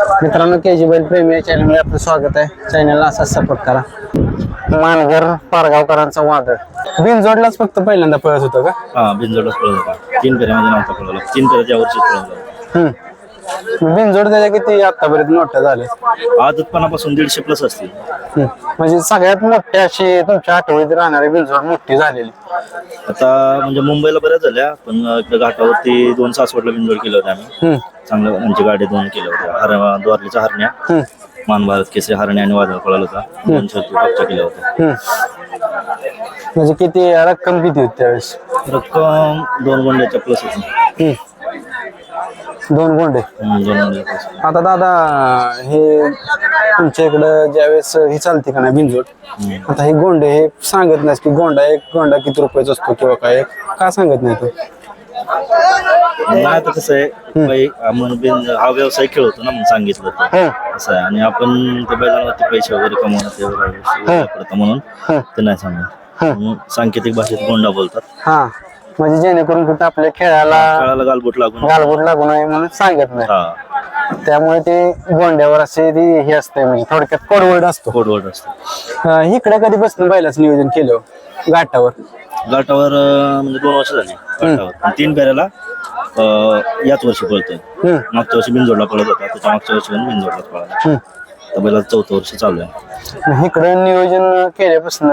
मित्रांनो के जी बैल प्रेमी या चॅनलमध्ये आपलं स्वागत आहे. चॅनलला असाच सपोर्ट करा. मानगर पारगावकरांचा वादळ. बिनजोडलाच फक्त पहिल्यांदा पळत होतं का? हा बिनजोडच पळत होता. तीन फेऱ्यामध्ये नव्हता पळवला तीन फेऱ्याच्या वर्षीच पळवला. बिनजोड त्याच्या किती आतापर्यंत मोठ्या झाले आदतपणापासून दीडशे प्लस असतील. हम्म. म्हणजे सगळ्यात मोठी अशी तुमच्या आठवणीत राहणारी बिनजोड मोठी झालेली. आता म्हणजे मुंबईला बऱ्याच झाल्या पण इकडे घाटावरती दोन सासवडला बिनजोड केलं होतं आम्ही. हम्म. चांगल्या आमची गाडी दोन केल्या होत्या. हर द्वारलीचा हरण्या. हम्म. मान भारत केसरी हरण्या आणि वादळ पळाला होता. दोन शर्ती टॉपच्या केल्या होत्या. हम्म. म्हणजे किती रक्कम किती होती त्यावेळेस? रक्कम दोन गोंड्याच्या प्लस होती. हम्म. दोन गोंडे. आता दादा हे तुमच्या इकडं ज्यावेळेस ही चालते का नाही हम्म. आता हे गोंडे हे सांगत नाहीस की गोंडा एक गोंडा किती रुपयाचा असतो किंवा काय का सांगत नाही तू नाही आता कसं आहे हा व्यवसाय खेळतो ना म्हणून सांगितलं होतं. हं, असं आहे. आणि आपण त्या बैलांवरती पैसे वगैरे कमवणं ते म्हणून. हं. ते नाही सांगत सांकेतिक भाषेत गोंडा बोलतात. हा. म्हणजे जेणेकरून कुठं आपल्या खेळाला काळाला गालबोट लागून. गालबोट लागू नये म्हणून सांगत नाही. हा. त्यामुळे ते गोंड्यावर असे ते हे असते म्हणजे थोडक्यात कोडवर्ड असतो. कोडवर्ड असतो. अं, इकडे कधी बसून बैलाच नियोजन केलं हो? घाटावर? घाटावर अं, म्हणजे दोन वर्ष झाली. घाटावर. आणि तीन फेऱ्याला अं, याच वर्षी पळतोय. हम्म, मागच्या वर्षी बिनजोडला पळत होता त्याच्या मागच्या वर्षी पण बिनजोडला पळाला. तर बैला चौथं वर्ष चालू आहे. इकडं नियोजन केल्यापासून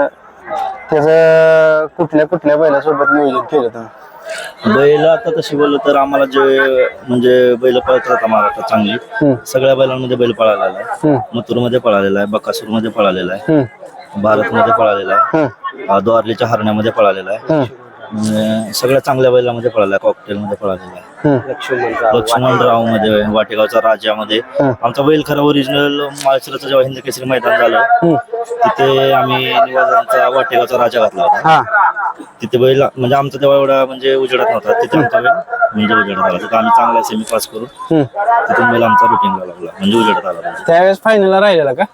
त्याचं कुठल्या कुठल्या बैलासोबत नियोजन केलं तुम्ही बैल आता तशी बोललं तर आम्हाला जे म्हणजे बैल पळत राहतात महाराष्ट्रात चांगली हम्म, सगळ्या बैलांमध्ये बैल पळालेला आहे. मथुरमध्ये पळालेला आहे बकासूरमध्ये पळालेला आहे. भारत मध्ये पळालेला आहे. द्वारलीच्या हरण्यामध्ये पळालेला आहे. म्हणजे सगळ्या चांगल्या बैलामध्ये पळाला आहे कॉकटेल मध्ये पळालेला आहे. हम्म. लक्ष्मणरावमध्ये वाटेगावचा. राजामध्ये. आमचा बैल खरा ओरिजिनल माळशिराचं जेव्हा हिंद केसरी मैदान झालं तिथे आम्ही निवासांचा वाटेगावचा राजा घातला होता. हा. तिथे बैल म्हणजे आमचा तेव्हा एवढा म्हणजे उजेडत नव्हता. तिथे आमचा बैल म्हणजे उजेडत आला. तिथे आम्ही चांगला सेमी पास करून. तिथून बैल आमचा रुटीनला लागला. म्हणजे उजेडत आला. त्यावेळेस फायनलला राहिलेला का?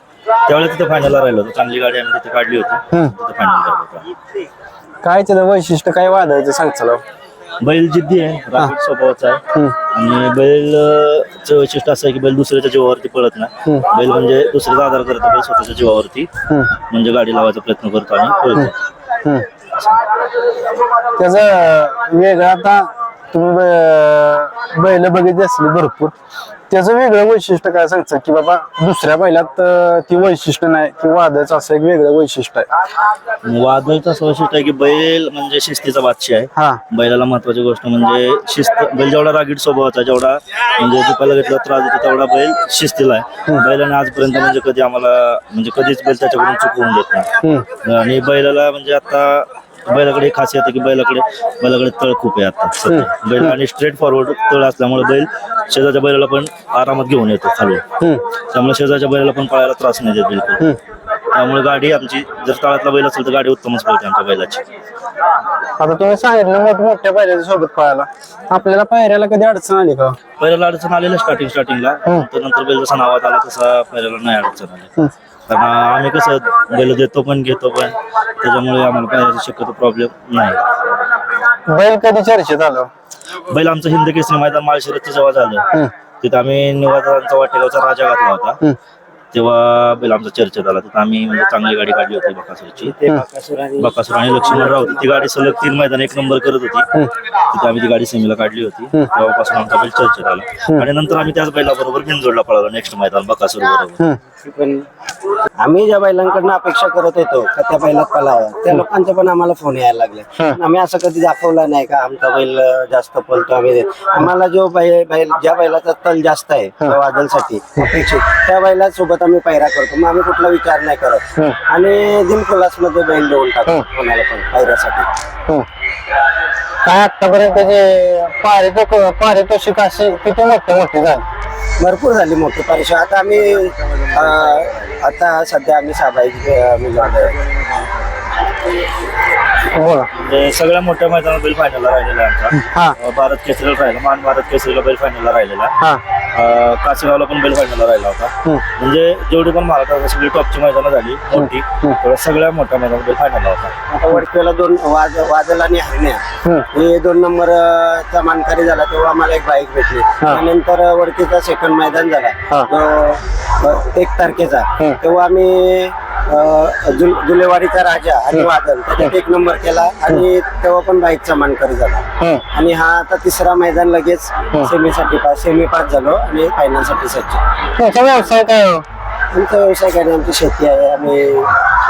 त्यावेळेला तिथे फायनलला राहिलो होतो. चांगली गाडी आम्ही तिथे काढली होती. हम्म. तिथे फायनल झाला होता. काय त्याचं वैशिष्ट्य काय वादायचं सांग चला. बैल जिद्दी आहे रागीट स्वभावाचा आहे. हम्म. आणि बैल अं, चं वैशिष्ट्य असं आहे की बैल दुसऱ्याच्या जीवावरती पळत नाही. बैल म्हणजे दुसऱ्याचा आधार करतो बैल स्वतःच्या जीवावरती. म्हणजे गाडी लावायचा प्रयत्न करतो आणि पळतो. त्याचं वेगळं आता तुम्ही बैल बघितली असली भरपूर. त्याचं वेगळं वैशिष्ट्य काय सांगतं? की बाबा दुसऱ्या बैलात ती वैशिष्ट्य नाही की वादाचं असं एक वेगळं वैशिष्ट्य आहे. वादळचा असं वैशिष्ट्य आहे की बैल म्हणजे शिस्तीचा बादशाह आहे. हा. बैलाला महत्वाची गोष्ट म्हणजे शिस्त बैल जेवढा रागीट स्वभावाचा जेवढा म्हणजे दुखायला घेतला त्रास देतो तेवढा बैल शिस्तीला आहे. बैलाने आजपर्यंत म्हणजे कधी आम्हाला म्हणजे कधीच बैल त्याच्याकडून चुकवून देत नाही. आणि बैलाला म्हणजे आता बैलाकडे एक खासियत आहे की बैलाकडे बैलाकडे तळ खूप आहे आता सध्या. बैल आणि स्ट्रेट फॉरवर्ड तळ असल्यामुळे बैल शेजारच्या बैलाला पण आरामात घेऊन येतो खाली. हम्म. त्यामुळे शेजारच्या बैलाला पण पळायला त्रास नाही देत बिलकुल. त्यामुळे गाडी आमची जर तळातला बैल असेल तर गाडी उत्तमच पळते आमच्या बैलाची. आता तुम्ही सांगितलं मोठमोठ्या पायऱ्याच्या सोबत पळायला. आपल्याला पायऱ्याला कधी अडचण आली का? पहिल्याला अडचण आलेलं स्टार्टिंग स्टार्टिंगला तर नंतर बैल जसा नावात आला तसा पहिल्याला नाही अडचण आली. कारण आम्ही कसं बैल देतो पण घेतो पण. त्याच्यामुळे आम्हाला पायऱ्याचा शक्यतो प्रॉब्लेम नाही. बैल कधी चर्चेत आलं? बैल आमचं हिंद केसरी मैदान माळशिरसचं जेव्हा झालं. तिथं आम्ही निवासांचा वाटेगावचा राजा घातला होता. तेव्हा बैल आमचा चर्चेत आला. तिथं आम्ही म्हणजे चांगली गाडी काढली होती बकासूरची. बकासूर आणि लक्ष्मणराव होती. ती गाडी सलग तीन मैदान एक नंबर करत होती. तिथे आम्ही ती गाडी सेमीला काढली होती. तेव्हापासून आमचा बैल चर्चेत आला. आणि नंतर आम्ही त्याच बैलाबरोबर बिनजोडला पळालो नेक्स्ट मैदान बकासूर बरोबर पण आम्ही ज्या बैलांकडनं अपेक्षा करत होतो का त्या बैलात पलावा त्या लोकांचे पण आम्हाला फोन यायला लागले. आम्ही असं कधी दाखवला नाही का आमचा बैल जास्त पळतो आम्ही आम्हाला जो बैल बैल ज्या बैलाचा तल जास्त आहे त्या वादलसाठी अपेक्षित त्या बैलासोबत आम्ही पैरा करतो. मग आम्ही कुठला विचार नाही करत. आणि दिलखुलासमध्ये बैल देऊन टाकतो कोणाला पण पैऱ्यासाठी हम्म. काय आतापर्यंत त्याचे पारितोष पारितोषिक अशी किती मोठे मोठे झाले? भरपूर झाली मोठी परीक्षा आता आम्ही अं, आता सध्या आम्ही साबाई मिळवलं बोला. म्हणजे सगळ्या मोठ्या मैदानात बैल फायनलला राहिलेला आहे आमचा. हा. भारत केसरीला राहिला मान भारत केसरीला बैल फायनलला राहिलेला. हा. अं, कासेगावला पण बैल फायनलला राहिला होता. हम्म. म्हणजे जेवढी पण महाराष्ट्रात सगळी टॉपची मैदानं झाली मोठी तेवढ्या सगळ्या मोठ्या मैदानात बैल फायनलला होता. आता वडकेला दोन वाद वादल आणि हरण्या. हे दोन नंबर अं, चा मानकरी झाला तेव्हा आम्हाला एक बाईक भेटली. त्यानंतर अं, वडकीचा सेकंड मैदान झाला. हा. तो, अं, एक तारखेचा. तेव्हा आम्ही जुल जुलेवाडीचा राजा आणि वादल त्याच्यात एक नंबर केला आणि तेव्हा पण बाईकचा मानकरी झाला. हम्म. आणि हा आता तिसरा मैदान लगेच सेमीसाठी पास सेमी पास झालो आणि फायनलसाठी सज्ज. तुमचा व्यवसाय काय हो? आमचा व्यवसाय काय आमची शेती आहे आम्ही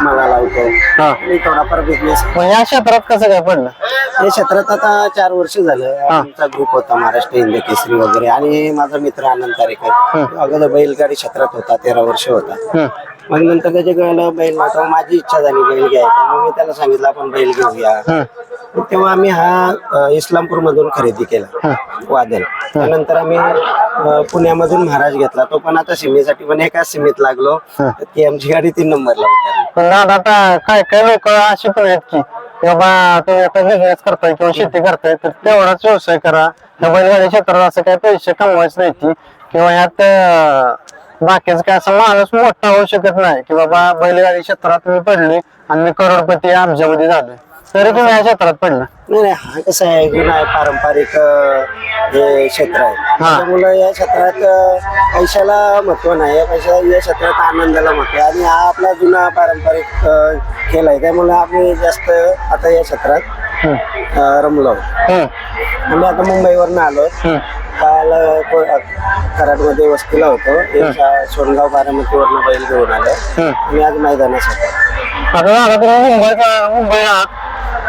मला लावतो. आणि थोडाफार बिझनेस या क्षेत्रात कसं काय पडलं? या क्षेत्रात आता चार वर्ष झालं आमचा ग्रुप होता महाराष्ट्र हिंद केसरी वगैरे आणि माझा मित्र आनंद तारेकर. अगोदर बैलगाडी क्षेत्रात होता तेरा वर्ष होता. मग नंतर त्याच्या वेळेला बैल नव्हता माझी इच्छा झाली बैल घ्यायचा. मग मी त्याला सांगितलं आपण बैल घेऊया. मग तेव्हा आम्ही हा इस्लामपूर मधून खरेदी केला वादल त्यानंतर आम्ही पुण्यामधून महाराज घेतला. तो पण आता सीमेसाठी पण एकाच सीमेत लागलो. की आमची गाडी तीन नंबरला उतरली. पण दादा आता काय काय लोक अशी पण आहेत की बाबा तुम्ही आता बिझनेस करताय किंवा शेती करताय तर तेवढाच व्यवसाय करा. या बैलगाडी क्षेत्रात असं काही पैसे कमवायचे नाही किंवा ह्यात अं, बाकीच काय असं माणूस मोठा होऊ शकत नाही की बाबा बैलगाडी क्षेत्रात मी पडले आणि मी करोडपती अब्जामध्ये झालोय. तरी तुम्ही या क्षेत्रात पडला. नाही नाही हा कसं आहे जुना आहे पारंपरिक अ, हे क्षेत्र आहे. त्यामुळे या क्षेत्रात अ, पैशाला महत्त्व नाही. या पैशा या क्षेत्रात आनंदाला महत्त्व आहे. आणि हा आपला जुना पारंपरिक अ, खेळ आहे. त्यामुळे आम्ही जास्त आता या क्षेत्रात रमलो. आम्ही आता मुंबईवरनं आलो. काल कराडमध्ये वस्तीला होतो. सोनगाव बारामतीवरनं बैल घेऊन आलो. आणि आज मैदानासाठी. आता दादा तुम्ही मुंबईचा मुंबई आहात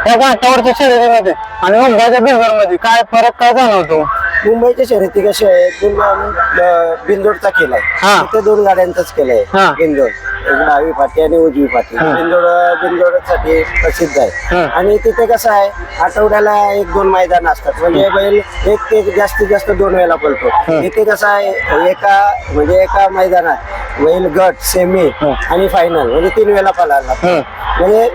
त्या घाटावरच्या शर्यतीमध्ये आणि मुंबईच्या बिंदरमध्ये काय फरक काय जाणवतो? मुंबईच्या शर्यती कशा आहेत? बिन- बिंदोडचा केलाय. हा. तिथे दोन गाड्यांचाच केलाय. हा. बिंदोड एक डावी पाटी आणि उजवी पाटी. बिंदोड बिंदोडसाठी प्रसिद्ध आहे. हा. आणि तिथे कसं आहे आठवड्याला एक दोन मैदान असतात. म्हणजे बैल एक ते जास्तीत जास्त दोन वेळेला पळतो. इथे कसं आहे एका म्हणजे एका मैदानात बैल गट सेमी आणि फायनल म्हणजे तीन वेळेला पळायला लागतो. म्हणजे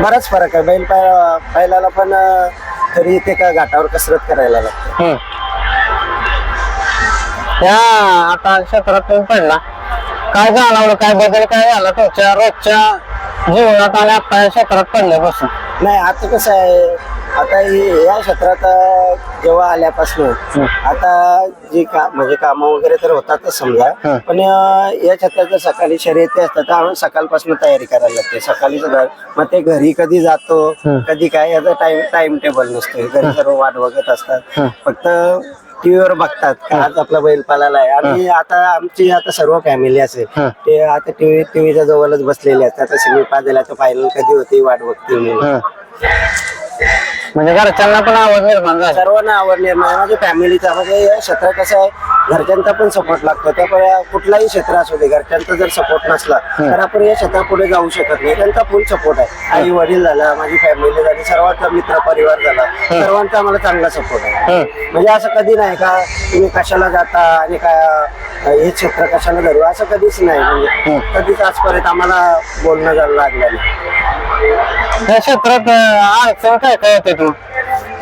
बराच फरक आहे. बैल पाय- बैलाला पण अं, तरी इथे का घाटावर कसरत करायला लागते. या आता क्षेत्रात तुम्ही पडला. काय जाणवलं काय बदल काय झाला तुमच्या रोजच्या जीवनात आणि आता या क्षेत्रात पडल्यापासून? नाही आता कसं आहे आता हे- या क्षेत्रात अं, जेव्हा आल्यापासून आता जी का म्हणजे कामं वगैरे तर होतातच समजा. पण अं, या क्षेत्रात जर सकाळी शर्यती असतात तर आम्ही सकाळपासून तयारी करायला लागते. सकाळीच घर मग ते घरी कधी जातो कधी काय याचा टाइम टाइम टेबल नसतो. घरी सर्व वाट बघत असतात. फक्त टीव्हीवर बघतात का? आज आपला बैल पालाला आहे. आणि आता आमची आता सर्व फॅमिली असेल. ते आता टीव्ही टीव्हीच्या जवळच बसलेले असतात. आता सिमी तर फायनल कधी होती वाट बघतील म्हणून हम्म. म्हणजे घरच्यांना पण आवड निर्माण झाली. सर्वांना आवड निर्माण. म्हणजे फॅमिलीचा म्हणजे या क्षेत्रात कसं आहे घरच्यांचा पण सपोर्ट लागतो. त्यामुळे कुठलाही क्षेत्र असू दे घरच्यांचा जर सपोर्ट नसला तर आपण या क्षेत्रात पुढे जाऊ शकत नाही. त्यांचा फुल सपोर्ट आहे. आई वडील झाला माझी फॅमिली झाली सर्वांचा मित्र परिवार झाला सर्वांचा आम्हाला चांगला सपोर्ट आहे. म्हणजे असं कधी नाही का तुम्ही कशाला जाता आणि काय हे क्षेत्र कशाला धरू? असं कधीच नाही. म्हणजे कधीच आजपर्यंत आम्हाला बोलणं झालं लागलं नाही. या क्षेत्रात अं, अडचण काय काय येते तू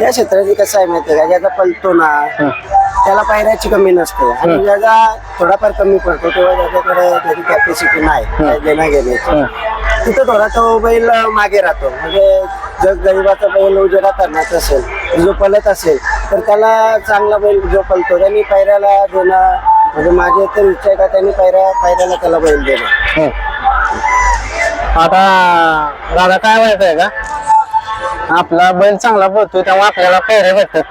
या क्षेत्राची कसं आहे माहितीये का? ज्याचा पलतो ना त्याला पायऱ्याची कमी नसते. आणि ज्याचा थोडाफार कमी पडतो तेव्हा ज्याच्याकडे त्याची कॅपॅसिटी नाही देण्या घेण्याची तिथं थोडा तो बैल मागे राहतो. म्हणजे जर गरीबाचा बैल उजेडा करण्याचा असेल जो पलत असेल तर त्याला चांगला बैल जो पलतो त्यांनी पायऱ्याला देणं म्हणजे माझी तर आहे का त्यांनी पायऱ्या पायऱ्याला त्याला बैल देणं. आता दादा काय माहीत आहे का? आपला बैल चांगला पळतोय त्यामुळे आपल्याला पेरे भेटतात.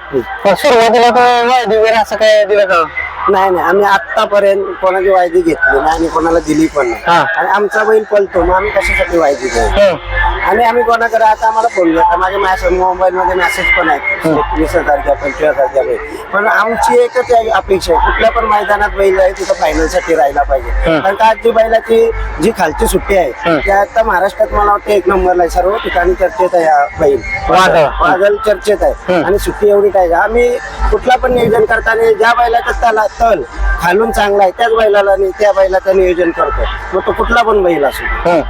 पण सुरुवातीला तर वायदी असं काय दिलं का? नाही नाही. आम्ही आतापर्यंत कोणाची वायदी घेतली नाही आणि कोणाला दिली पण नाही. हा. आणि आमचा बैल पलतो मग आम्ही कशासाठी वायदी घेऊ? हम्म. आणि आम्ही कोणाकडे आता आम्हाला फोन घेतो माझ्या मॅसेज मोबाईल मध्ये मेसेज पण आहेत. वीस हजार घ्या पंचवीस बैल. पण आमची एकच आहे अपेक्षा आहे. कुठल्या पण मैदानात बैल आहे तिथं फायनलसाठी राहायला पाहिजे कारण का आजची बैलाची जी खालची सुट्टी आहे त्या आता महाराष्ट्रात मला वाटतं एक नंबरला आहे. सर्व ठिकाणी चर्चेत आहे हा बैल. वादळ. वादळ चर्चेत आहे. आणि सुट्टी एवढी काय? आम्ही कुठला पण नियोजन करताना ज्या बैलाचा त्याला तल खालून चांगला आहे. त्याच बैलाला आणि त्या बैलाचं नियोजन करतो. मग तो कुठला पण बैल असो. हम्म.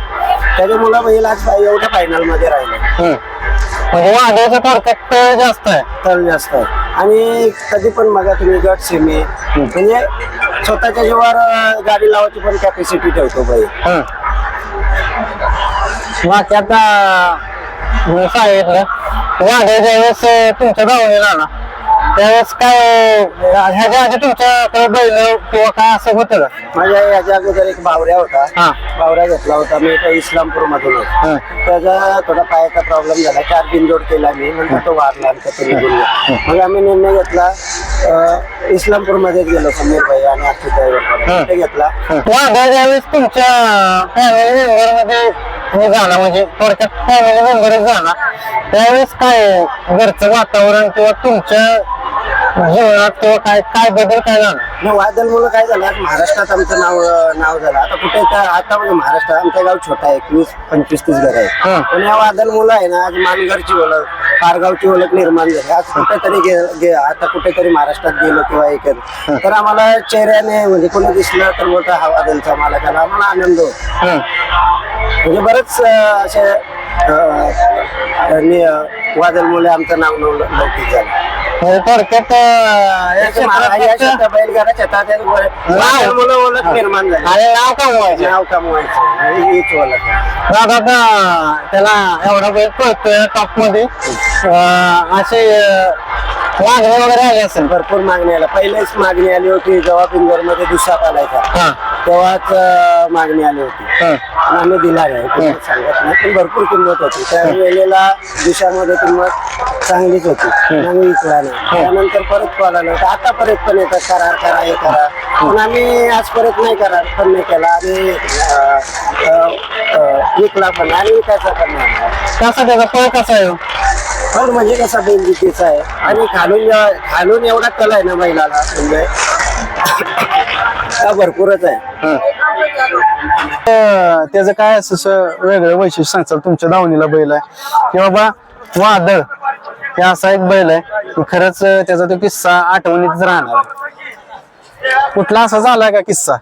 त्याच्यामुळे बैल आज एवढ्या फायनलमध्ये राहिला. म्हणजे जास्त आहे. जास्त आहे. आणि कधी पण बघा तुम्ही गट सेमी म्हणजे स्वतःच्या जीवावर अं, गाडी लावायची पण कॅपॅसिटी ठेवतो बैल. हं. बाकी आता मी सांगितलं अं, तुमच्या गावाने आला. त्यावेळेस काय ह्याच्या आधी तुमच्याकडे बैल किंवा काय असं होतं का? माझ्या याच्या अगोदर एक बावऱ्या होता. हा. बावऱ्या घेतला होता मी इथं इस्लामपूर मधून हं. त्याचा थोडा पायाचा प्रॉब्लेम झाला. चार बिनजोड केला मी. नंतर तो वारला आणि तो निघून गेला. मग आम्ही निर्णय घेतला इस्लामपूर मध्येच गेलो समीर भाई आणि अक्षय ड्रायव्हर तिथे घेतला. ज्यावेळेस तुमच्या फॅमिली मेंबरमध्ये हे म्हणजे थोडक्यात फॅमिली मेंबरच झाला. त्यावेळेस काय घरचं वातावरण किंवा तुमच्या किंवा काय काय बदल काय झाला? मग वादल मुलं काय झालं? आज महाराष्ट्रात आमचं नाव नाव झालं. आता कुठे तर आता म्हणजे महाराष्ट्र आमचं गाव छोटा आहे एकवीस पंचवीस तीस घर आहे हं. पण या वादल मुलं आहे ना आज मानगरची ओळख पारगावची ओळख निर्माण झाली. आज कुठेतरी गे- गे- आता कुठेतरी महाराष्ट्रात गेलो किंवा हे केलं. तर आम्हाला चेहऱ्याने म्हणजे कोणी दिसलं तर बोलतं हा वादलचा मला त्याला आम्हाला आनंद होतो. हं. म्हणजे बरेच अं, असे वादल मुले आमचं नाव नव- लौकिक झालं. म्हणजे थोडक्यात अं, या क्षेत्रात फक्त- बैलगाडा शेतात वादल मुलं ओळख निर्माण झाली. आणि नाव कमवायचे नाव कमवायचं हीच ओळख आहे. आता त्याला एवढा वेळ पळतोय टॉपमध्ये? अं, असे अं, मागणी वगैरे आली असेल भरपूर मागणी आल्या. पहिलेच मागणी आली होती जेव्हा पिंजोरमध्ये दुसरा आलायचा हा. तेव्हाच अं, मागणी आली होती. हा. पण आम्ही दिला नाही किंमत सांगत नाही पण भरपूर किंमत होती. त्या वेळेला दिशामध्ये किंमत चांगलीच होती. आम्ही विकला नाही. त्यानंतर परत कॉल आला होता. आता परत पण येतात करार करा हे करा. पण आम्ही आज परत नाही करार पण नाही केला. आणि अं, अं, अं, विकला पण आणि विकायचा पण नाही. कसा त्याचा पळ कसा आहे हो? पण म्हणजे कसा बेंदुकीचा आहे. आणि खालून खालून एवढा कल आहे ना बैलाला म्हणजे. हा भरपूरच आहे. अं, त्याचं काय असं वेगळं वैशिष्ट्य सांगचाल तुमच्या दावणीला बैल आहे. की बाबा वादळ हे असा एक बैल आहे. की खरंच त्याचा तो किस्सा आठवणीतच राहणार आहे. कुठला असा झाला का किस्सा?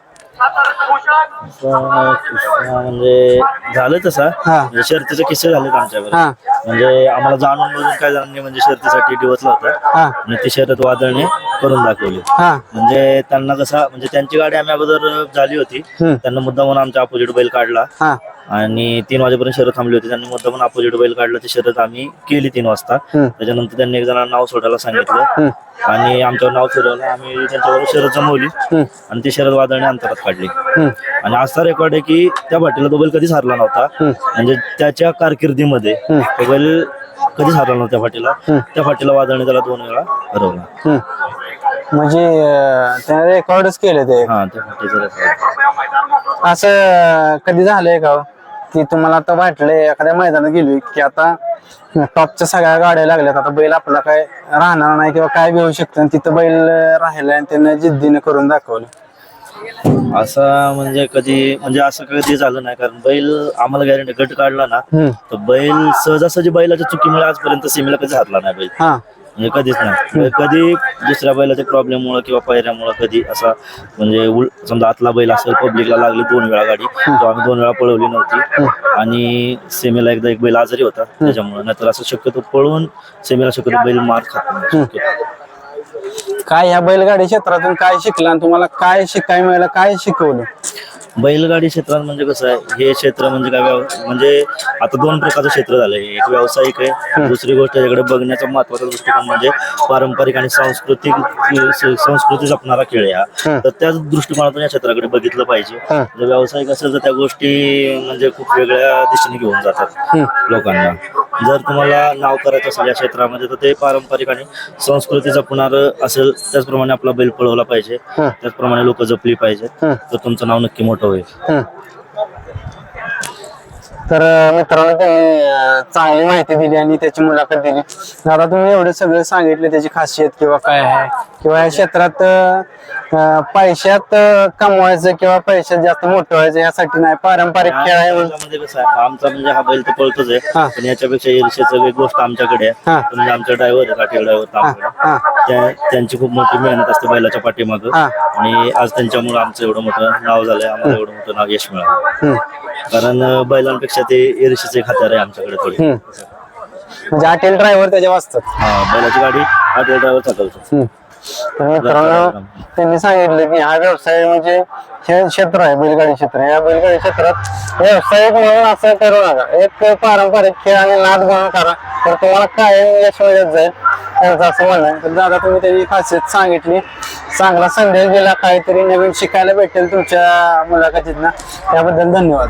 म्हणजे झालं तसा. हा. म्हणजे शर्तीचे किस्से झालेत आमच्यावर हा. म्हणजे आम्हाला जाणून बुजून काय नाही म्हणजे शर्तीसाठी डिवचला होता. हा. आणि ती शर्यत वादळने करून दाखवली. हा. म्हणजे त्यांना कसा म्हणजे त्यांची गाडी आम्ही अगोदर झाली होती. हम्म. त्यांना मुद्दा म्हणून आमच्या अपोजिट बैल काढला. हा. आणि तीन वाजेपर्यंत शर्यत थांबली होती. त्यांनी मुद्दा म्हणून अपोजिट बैल काढला. ती शर्यत आम्ही केली तीन वाजता. त्याच्यानंतर त्यांनी एक जणांना नाव सोडायला सांगितलं. आणि आमच्यावर नाव फिरवलं आम्ही त्यांच्यावर शर्यत जमवली. आणि ती शर्यत वादळने अंतरात काढली. आणि असा रेकॉर्ड आहे की त्या भाटीला तो बैल कधीच हारला नव्हता. म्हणजे त्याच्या कारकिर्दीमध्ये तो बैल कधीच हारला नव्हता त्या फाटीला त्या फाटीला वादळने त्याला दोन वेळा हरवला. म्हणजे त्याने रेकॉर्डच केले ते. हा त्या फाटीचा रेकॉर्ड असं कधी झालंय का हो? की तुम्हाला आता वाटलंय एखाद्या मैदानात गेलोय की आता टॉपच्या सगळ्या गाड्या लागल्यात. आता बैल आपला काय राहणार नाही किंवा काय बी होऊ शकतं. तिथं बैल राहिलाय आणि त्यानं जिद्दीने करून दाखवलं. असं म्हणजे कधी म्हणजे असं कधी झालं नाही. कारण बैल आम्हाला गॅरंटी गट काढला ना. तर बैल सहजासहजी बैलाच्या चुकीमुळे आजपर्यंत सीमेला कधी हारला नाही बैल. हा. म्हणजे कधीच नाही. म्हणजे कधी दुसऱ्या बैलाच्या प्रॉब्लेम मुळे किंवा पायऱ्यामुळे कधी असा म्हणजे उल समजा आतला बैल असेल पब्लिकला लागली दोन वेळा गाडी तो आम्ही दोन वेळा पळवली नव्हती. आणि सेमीला एकदा एक बैल आजारी होता त्याच्यामुळे. नाहीतर असं शक्यतो पळवून सेमीला शक्यतो बैल मार खात नाही काय ह्या बैलगाडी क्षेत्रातून काय शिकला आणि तुम्हाला काय शिकाय मिळालं काय शिकवलं? बैलगाडी क्षेत्रात म्हणजे कसं आहे हे क्षेत्र म्हणजे काय व्यव- म्हणजे आता दोन प्रकारचं क्षेत्र झालंय. एक व्यावसायिक आहे दुसरी गोष्ट त्याच्याकडे बघण्याचा महत्त्वाचा दृष्टिकोन म्हणजे पारंपरिक आणि सांस्कृतिक संस्कृती जपणारा खेळ हा. तर त्याच दृष्टिकोनातून या क्षेत्राकडे बघितलं पाहिजे. जर व्यावसायिक असेल तर त्या गोष्टी म्हणजे खूप वेगळ्या दिशेने घेऊन जातात लोकांना. जर तुम्हाला नाव करायचं असेल या क्षेत्रामध्ये तर ते पारंपरिक आणि संस्कृती जपणार असेल त्याचप्रमाणे आपला बैल पळवला पाहिजे. त्याचप्रमाणे लोक जपली पाहिजेत. हं. तर तुमचं नाव नक्की मोठं होईल तर मित्रांनो त्यांनी चांगली माहिती दिली आणि त्याची मुलाखत दिली. दादा तुम्ही एवढे सगळे सांगितले त्याची खासियत किंवा काय आहे? किंवा या क्षेत्रात अं, पैशात अं, कमवायचं किंवा पैशात जास्त मोठं व्हायचं यासाठी नाही पारंपरिक खेळ आहे म्हणून. कसं आहे आमचा म्हणजे हा बैल तर पळतोच हा. आहे पण याच्यापेक्षा ईर्षेचं एक गोष्ट आमच्याकडे आहे हा. म्हणजे आमचे ड्रायव्हर आहे काठी ड्रायव्हर हा त्या त्यांची खूप मोठी मेहनत असते बैलाच्या पाठीमागं हा. आणि आज त्यांच्यामुळे आमचं एवढं मोठं नाव झालंय आम्हाला एवढं मोठं नाव यश मिळालं हम्म. कारण अं, बैलांपेक्षा ते ईर्षेचे खात्यार आहे आमच्याकडे थोडी हम्म. म्हणजे अटेल ड्रायव्हर त्याच्या वाचतात हा बैलाची गाडी हॉटेल ड्रायव्हर चालवतो हम्म. तर मित्रांनो त्यांनी सांगितलं की हा व्यवसाय म्हणजे हे क्षेत्र आहे बैलगाडी क्षेत्र या बैलगाडी क्षेत्रात व्यावसायिक म्हणून असं करू नका. एक पारंपरिक खेळ आणि नाद म्हणून करा. तर तुम्हाला काय यश मिळत जाईल त्यांचं असं म्हणणं आहे. तर दादा तुम्ही त्याची खासियत सांगितली. चांगला संदेश दिला. काहीतरी नवीन शिकायला भेटेल तुमच्या मुलाखतीतनं. त्याबद्दल धन्यवाद.